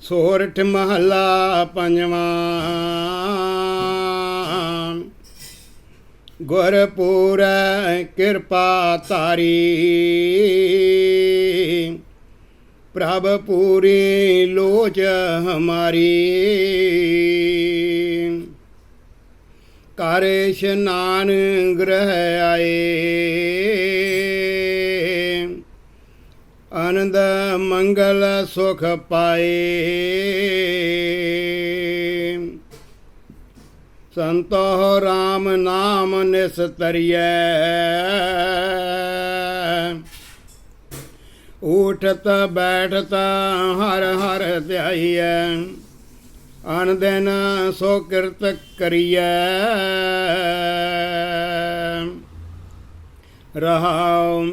ਸੋਰਠ ਮਹੱਲਾ ਪੰਜਵਾਂ। ਗੁਰਪੂਰੈ ਕਿਰਪਾ ਤਾਰੀ ਪ੍ਰਭ ਪੂਰੀ ਲੋਚ ਹਮਾਰੀ। ਕਰ ਇਸ਼ਨਾਨ ਗ੍ਰਹਿ ਆਏ। ਆਨੰਦ ਮੰਗਲ ਸੁਖ ਪਾਏ। ਸੰਤੋ ਰਾਮ ਨਾਮ ਨਿਸਤਰੀਐ। ਉਠਤ ਬੈਠਤ ਹਰ ਹਰ ਧਿਆਈਐ। ਅਨ ਦਿਨ ਸੋ ਕਿਰਤ ਕਰੀਐ। ਰਹਾਉ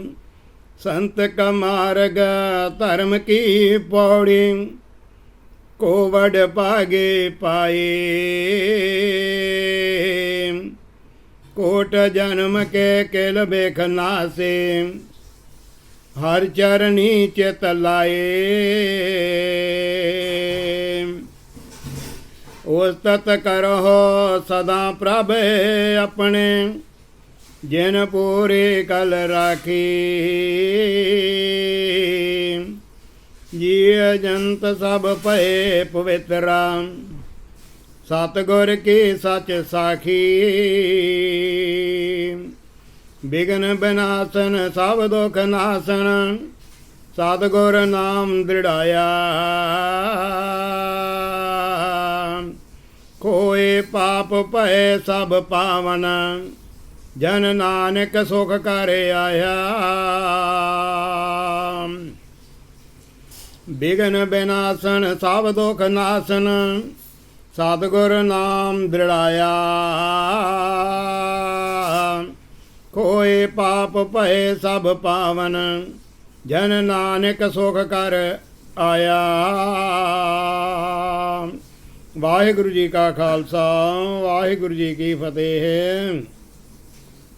ਸੰਤ ਕਾ ਮਾਰਗ, ਧਰਮ ਕੀ ਪੌੜੀ? ਕੋ ਵਡ ਭਾਗੇ ਪਾਏ। ਕੋਟ ਜਨਮ ਕੇ ਕਿਲ ਬੇਖ ਨਾਸੇ। ਹਰ ਚਰਣੀ ਚਿਤ ਲਾਏ। ਉਸਤਤ ਕਰੋ ਸਦਾ ਪ੍ਰਭ ਆਪਣੇ। ਜਿਨ ਪੂਰੇ ਕਲ ਰਾਖੀ। ਜੀ ਜੰਤ ਸਭ ਭਏ ਪਵਿੱਤਰਾ ਸਤਗੁਰ ਕੀ ਸੱਚ ਸਾਖੀ। ਬਿਗਨ ਬਿਨਾਸਨ, ਸਭ ਦੁਖ ਨਾਸਨ, ਸਤਗੁਰ ਨਾਮ ਦ੍ਰਿੜਾਇਆ। ਕੋਏ ਪਾਪ ਭਏ ਸਭ ਪਾਵਨ ਜਨ ਨਾਨਕ ਸੁਖ ਕਰ ਆਇਆ। ਬਿਗਨ ਬਿਨਾਸਨ, ਸਭ ਦੁਖ ਨਾਸਨ, ਸਤਗੁਰ ਨਾਮ ਦ੍ਰਿੜਾਇਆ। ਕੋਏ ਪਾਪ ਭਏ ਸਭ ਪਾਵਨ, ਜਨ ਨਾਨਕ ਸੁਖ ਕਰ ਆਇਆ। ਵਾਹਿਗੁਰੂ ਜੀ ਕਾ ਖਾਲਸਾ, ਵਾਹਿਗੁਰੂ ਜੀ ਕੀ ਫਤਿਹ।